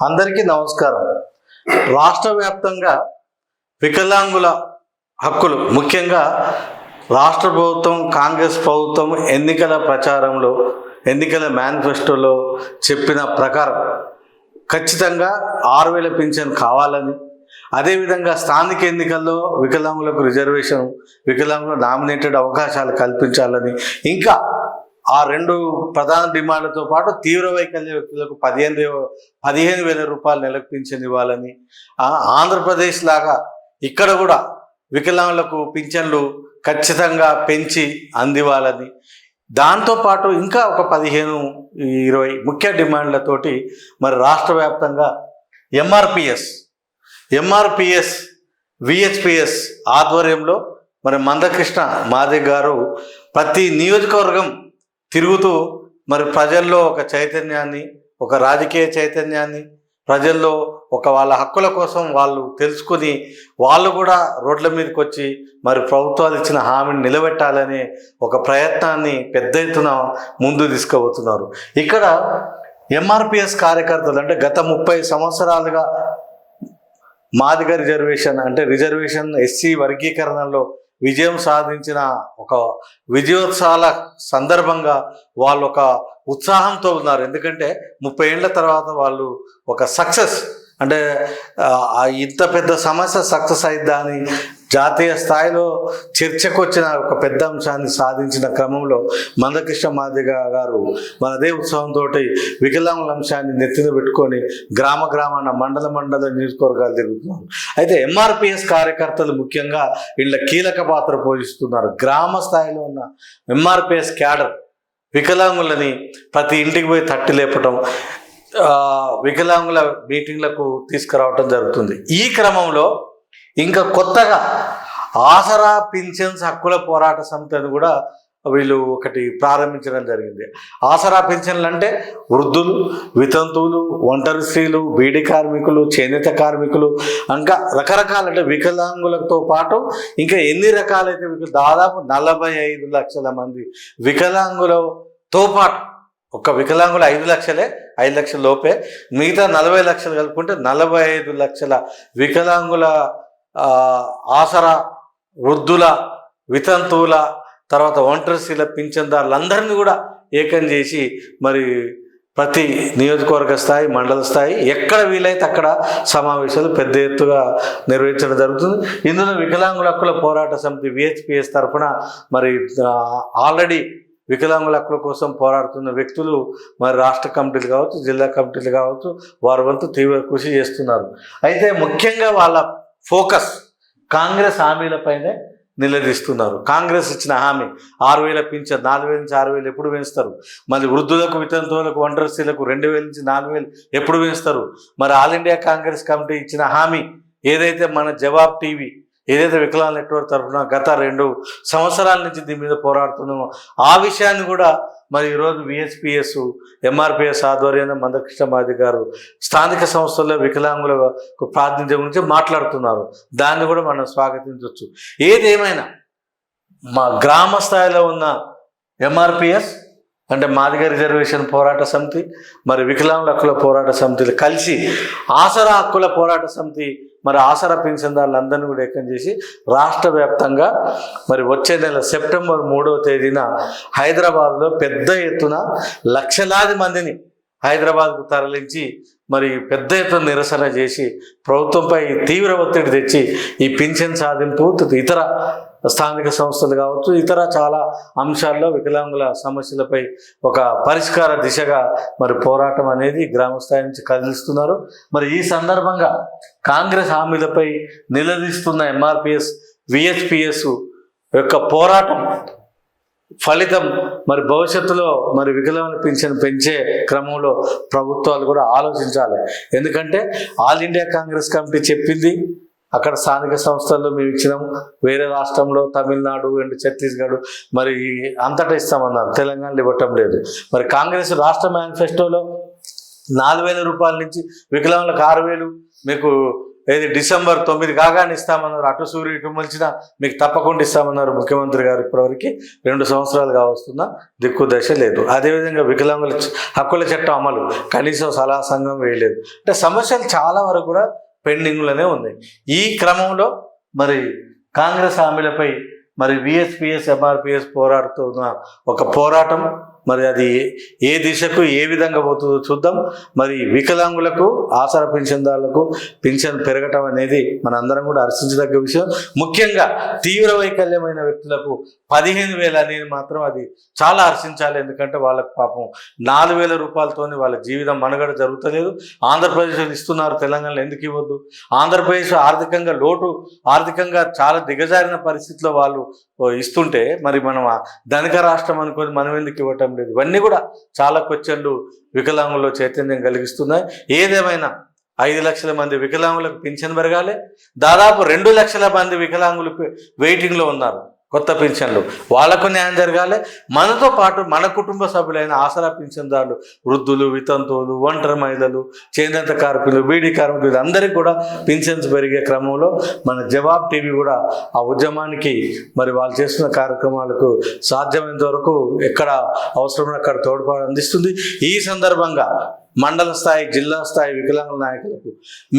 అందరికీ నమస్కారం. రాష్ట్ర వ్యాప్తంగా వికలాంగుల హక్కులు ముఖ్యంగా రాష్ట్ర ప్రభుత్వం కాంగ్రెస్ ప్రభుత్వం ఎన్నికల ప్రచారంలో ఎన్నికల మేనిఫెస్టోలో చెప్పిన ప్రకారం ఖచ్చితంగా ఆరు వేల పింఛన్ కావాలని అదేవిధంగా స్థానిక ఎన్నికల్లో వికలాంగులకు రిజర్వేషన్ వికలాంగుల నామినేటెడ్ అవకాశాలు కల్పించాలని ఇంకా ఆ రెండు ప్రధాన డిమాండ్లతో పాటు తీవ్ర వైకల్య వ్యక్తులకు పదిహేను పదిహేను వేల రూపాయలు నెలకు పింఛన్ ఇవ్వాలని. ఆంధ్రప్రదేశ్ లాగా ఇక్కడ కూడా వికలాంగులకు పింఛన్లు ఖచ్చితంగా పెంచి అందివ్వాలని. దాంతోపాటు ఇంకా ఒక పదిహేను ఇరవై ముఖ్య డిమాండ్లతోటి మరి రాష్ట్ర వ్యాప్తంగా ఎంఆర్పిఎస్ ఎంఆర్పిఎస్ విహెచ్పిఎస్ ఆధ్వర్యంలో మరి మందకృష్ణ మాదే గారు ప్రతి నియోజకవర్గం తిరుగుతూ మరి ప్రజల్లో ఒక చైతన్యాన్ని ఒక రాజకీయ చైతన్యాన్ని ప్రజల్లో ఒక వాళ్ళ హక్కుల కోసం వాళ్ళు తెలుసుకుని వాళ్ళు కూడా రోడ్ల మీదకి వచ్చి మరి ప్రభుత్వాలు ఇచ్చిన హామీని నిలబెట్టాలనే ఒక ప్రయత్నాన్ని పెద్ద ఎత్తున ముందు తీసుకుపోతున్నారు. ఇక్కడ ఎంఆర్పిఎస్ కార్యకర్తలు అంటే గత ముప్పై సంవత్సరాలుగా మాదిగ రిజర్వేషన్ అంటే రిజర్వేషన్ ఎస్సీ వర్గీకరణలో విజయం సాధించిన ఒక విజయోత్సవాల సందర్భంగా వాళ్ళు ఒక ఉత్సాహంతో ఉన్నారు. ఎందుకంటే ముప్పై ఏళ్ళ తర్వాత వాళ్ళు ఒక సక్సెస్. అంటే ఆ, ఇంత పెద్ద సమస్య సక్సెస్ అయిద్దా అని జాతీయ స్థాయిలో చర్చకు వచ్చిన ఒక పెద్ద అంశాన్ని సాధించిన క్రమంలో మందకృష్ణ మాదిగ గారు మన అదే ఉత్సవంతో వికలాంగుల అంశాన్ని నెత్తిన పెట్టుకొని గ్రామ గ్రామాన మండల మండల నియోజకవర్గాలు తిరుగుతున్నారు అయితే ఎంఆర్పిఎస్ కార్యకర్తలు ముఖ్యంగా వీళ్ళ కీలక పాత్ర పోషిస్తున్నారు. గ్రామ స్థాయిలో ఉన్న ఎంఆర్పిఎస్ క్యాడర్ వికలాంగులని ప్రతి ఇంటికి పోయి తట్టి లేపటం వికలాంగుల మీటింగ్లకు తీసుకురావటం జరుగుతుంది. ఈ క్రమంలో ఇంకా కొత్తగా ఆసరా పింఛన్స్ హక్కుల పోరాట సమితి అని కూడా వీళ్ళు ఒకటి ప్రారంభించడం జరిగింది. ఆసరా పింఛన్లు అంటే వృద్ధులు వితంతువులు ఒంటరి స్త్రీలు బీడీ కార్మికులు చేనేత కార్మికులు ఇంకా రకరకాల అంటే వికలాంగులతో పాటు ఇంకా ఎన్ని రకాలైతే దాదాపు నలభై ఐదు లక్షల మంది వికలాంగులతో పాటు ఒక్క వికలాంగులు ఐదు లక్షలే ఐదు లక్షల లోపే మిగతా నలభై లక్షలు కలుపుకుంటే నలభై ఐదు లక్షల వికలాంగుల ఆసరా వృద్ధుల వితంతువుల తర్వాత ఒంటరిశీల స్త్రీల పింఛన్దారులందరినీ కూడా ఏకం చేసి మరి ప్రతి నియోజకవర్గ స్థాయి మండల స్థాయి ఎక్కడ వీలైతే అక్కడ సమావేశాలు పెద్ద ఎత్తుగా నిర్వహించడం జరుగుతుంది. ఇందులో వికలాంగుల హక్కుల పోరాట సమితి విహెచ్పిఎస్ తరఫున మరి ఆల్రెడీ వికలాంగుల హక్కుల కోసం పోరాడుతున్న వ్యక్తులు మరి రాష్ట్ర కమిటీలు కావచ్చు జిల్లా కమిటీలు కావచ్చు వారి వంతు తీవ్ర కృషి చేస్తున్నారు. అయితే ముఖ్యంగా వాళ్ళ ఫోకస్ కాంగ్రెస్ హామీలపైనే నిలదీస్తున్నారు. కాంగ్రెస్ ఇచ్చిన హామీ ఆరు వేల పింఛన్ నాలుగు వేల నుంచి ఆరు వేలు ఎప్పుడు పెంచుతారు మళ్ళీ వృద్ధులకు వితంతువులకు ఒంటరి రెండు వేల నుంచి నాలుగు వేలు ఎప్పుడు పెంచుతారు మరి ఆల్ ఇండియా కాంగ్రెస్ కమిటీ ఇచ్చిన హామీ ఏదైతే మన జవాబ్ టీవీ ఏదైతే వికలాంగ నెట్వర్క్ తరఫున గత రెండు సంవత్సరాల నుంచి దీని మీద పోరాడుతున్నామో ఆ విషయాన్ని కూడా మరి ఈరోజు విహెచ్పిఎస్ ఎంఆర్పిఎస్ ఆధ్వర్యంలో మందకృష్ణ మాది గారు స్థానిక సంస్థల్లో వికలాంగుల ప్రాతినిధ్యం గురించి మాట్లాడుతున్నారు. దాన్ని కూడా మనం స్వాగతించవచ్చు. ఏదేమైనా మా గ్రామ స్థాయిలో ఉన్న ఎంఆర్పిఎస్ అంటే మాదిగ రిజర్వేషన్ పోరాట సమితి మరి వికలాంగుల హక్కుల పోరాట సమితిలు కలిసి ఆసరా హక్కుల పోరాట సమితి మరి ఆసరా పింఛన్దారులందరినీ కూడా ఏకం చేసి రాష్ట్ర వ్యాప్తంగా మరి వచ్చే నెల సెప్టెంబర్ మూడవ తేదీన హైదరాబాద్లో పెద్ద ఎత్తున లక్షలాది మందిని హైదరాబాద్కు తరలించి మరి పెద్ద ఎత్తున నిరసన చేసి ప్రభుత్వంపై తీవ్ర ఒత్తిడి తెచ్చి ఈ పింఛన్ సాధింపు ఇతర స్థానిక సంస్థలు కావచ్చు ఇతర చాలా అంశాల్లో వికలాంగుల సమస్యలపై ఒక పరిష్కార దిశగా మరి పోరాటం అనేది గ్రామ స్థాయి నుంచి కదిలిస్తున్నారు. మరి ఈ సందర్భంగా కాంగ్రెస్ హామీలపై నిలదీస్తున్న ఎంఆర్పిఎస్ విహెచ్పిఎస్ యొక్క పోరాటం ఫలితం మరి భవిష్యత్తులో మరి వికలాంగుల పింఛన్ పెంచే క్రమంలో ప్రభుత్వాలు కూడా ఆలోచించాలి. ఎందుకంటే ఆల్ ఇండియా కాంగ్రెస్ కమిటీ చెప్పింది అక్కడ స్థానిక సంస్థల్లో మేము ఇచ్చినాం వేరే రాష్ట్రంలో తమిళనాడు అండ్ ఛత్తీస్గఢ్ మరి అంతటా ఇస్తామన్నారు తెలంగాణలో ఇవ్వటం లేదు. మరి కాంగ్రెస్ రాష్ట్ర మేనిఫెస్టోలో నాలుగు వేల రూపాయల నుంచి వికలాంగులకు ఆరు మీకు ఏది డిసెంబర్ తొమ్మిది కాగానే ఇస్తామన్నారు. అటు సూర్యుడు ఇటు మలిచిన మీకు తప్పకుండా ఇస్తామన్నారు ముఖ్యమంత్రి గారు ఇప్పటివరకు. రెండు సంవత్సరాలుగా వస్తున్నా దిక్కు దశ లేదు. అదేవిధంగా వికలాంగుల హక్కుల చట్టం అమలు. కనీసం సలహా సంఘం వేయలేదు. అంటే సమస్యలు చాలా వరకు కూడా పెండింగ్లోనే ఉన్నాయి. ఈ క్రమంలో మరి కాంగ్రెస్ హామీలపై మరి విఎస్పిఎస్ ఎంఆర్పిఎస్ పోరాడుతున్న ఒక పోరాటం మరి అది ఏ- ఏ దిశకు ఏ విధంగా పోతుందో చూద్దాం. మరి వికలాంగులకు ఆసర పింఛన్దారులకు పింఛన్ పెరగటం అనేది మనందరం కూడా హర్షించదగ్గ విషయం. ముఖ్యంగా తీవ్ర వైకల్యమైన వ్యక్తులకు పదిహేను వేలు అనేది మాత్రం అది చాలా హర్షించాలి. ఎందుకంటే వాళ్ళకు పాపం నాలుగు వేల రూపాయలతోని వాళ్ళ జీవితం మనుగడ జరుగుతలేదు. ఆంధ్రప్రదేశ్లో ఇస్తున్నారు తెలంగాణలో ఎందుకు ఇవ్వద్దు? ఆంధ్రప్రదేశ్ ఆర్థికంగా లోటు ఆర్థికంగా చాలా దిగజారిన పరిస్థితిలో వాళ్ళు ఇస్తుంటే మరి మనం ధనిక రాష్ట్రం అనుకొని మనం ఎందుకు ఇవ్వటం ఉండేది. ఇవన్నీ కూడా చాలా క్వశ్చన్లు వికలాంగుల్లో చైతన్యం కలిగిస్తున్నాయి. ఏదేమైనా ఐదు లక్షల మంది వికలాంగులకు పింఛన్ పెరగాలి. దాదాపు రెండు లక్షల మంది వికలాంగులు వెయిటింగ్లో ఉన్నారు. కొత్త పింఛన్లు. వాళ్ళకు న్యాయం జరగాలి. మనతో పాటు మన కుటుంబ సభ్యులైన ఆసరా పింఛన్దారులు వృద్ధులు వితంతువులు ఒంటరి మహిళలు చేనేత కార్మికులు బీడీ కార్మికులు అందరికీ కూడా పింఛన్స్ పెరిగే క్రమంలో మన జవాబ్ టీవీ కూడా ఆ ఉద్యమానికి మరి వాళ్ళు చేస్తున్న కార్యక్రమాలకు సాధ్యమైనంత వరకు ఎక్కడ అవసరమైన అక్కడ తోడ్పాటు అందిస్తుంది. ఈ సందర్భంగా మండల స్థాయి జిల్లా స్థాయి వికలాంగుల నాయకులకు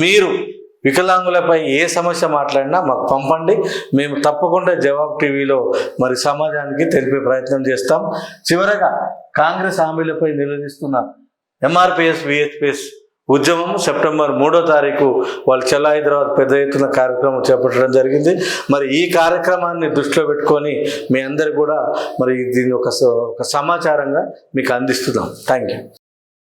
మీరు వికలాంగులపై ఏ సమస్య మాట్లాడినా మాకు పంపండి. మేము తప్పకుండా జవాబు టీవీలో మరి సమాజానికి తెలిపే ప్రయత్నం చేస్తాం. చివరగా కాంగ్రెస్ హామీలపై నిలదీస్తున్న ఎంఆర్పిఎస్ విహెచ్పిఎస్ ఉద్యమం సెప్టెంబర్ మూడో తారీఖు వాళ్ళు చెల్ల హైదరాబాద్ పెద్ద ఎత్తున కార్యక్రమం చేపట్టడం జరిగింది. మరి ఈ కార్యక్రమాన్ని దృష్టిలో పెట్టుకొని మీ అందరు కూడా మరి దీన్ని ఒక స- ఒక సమాచారంగా మీకు అందిస్తున్నాం. Thank you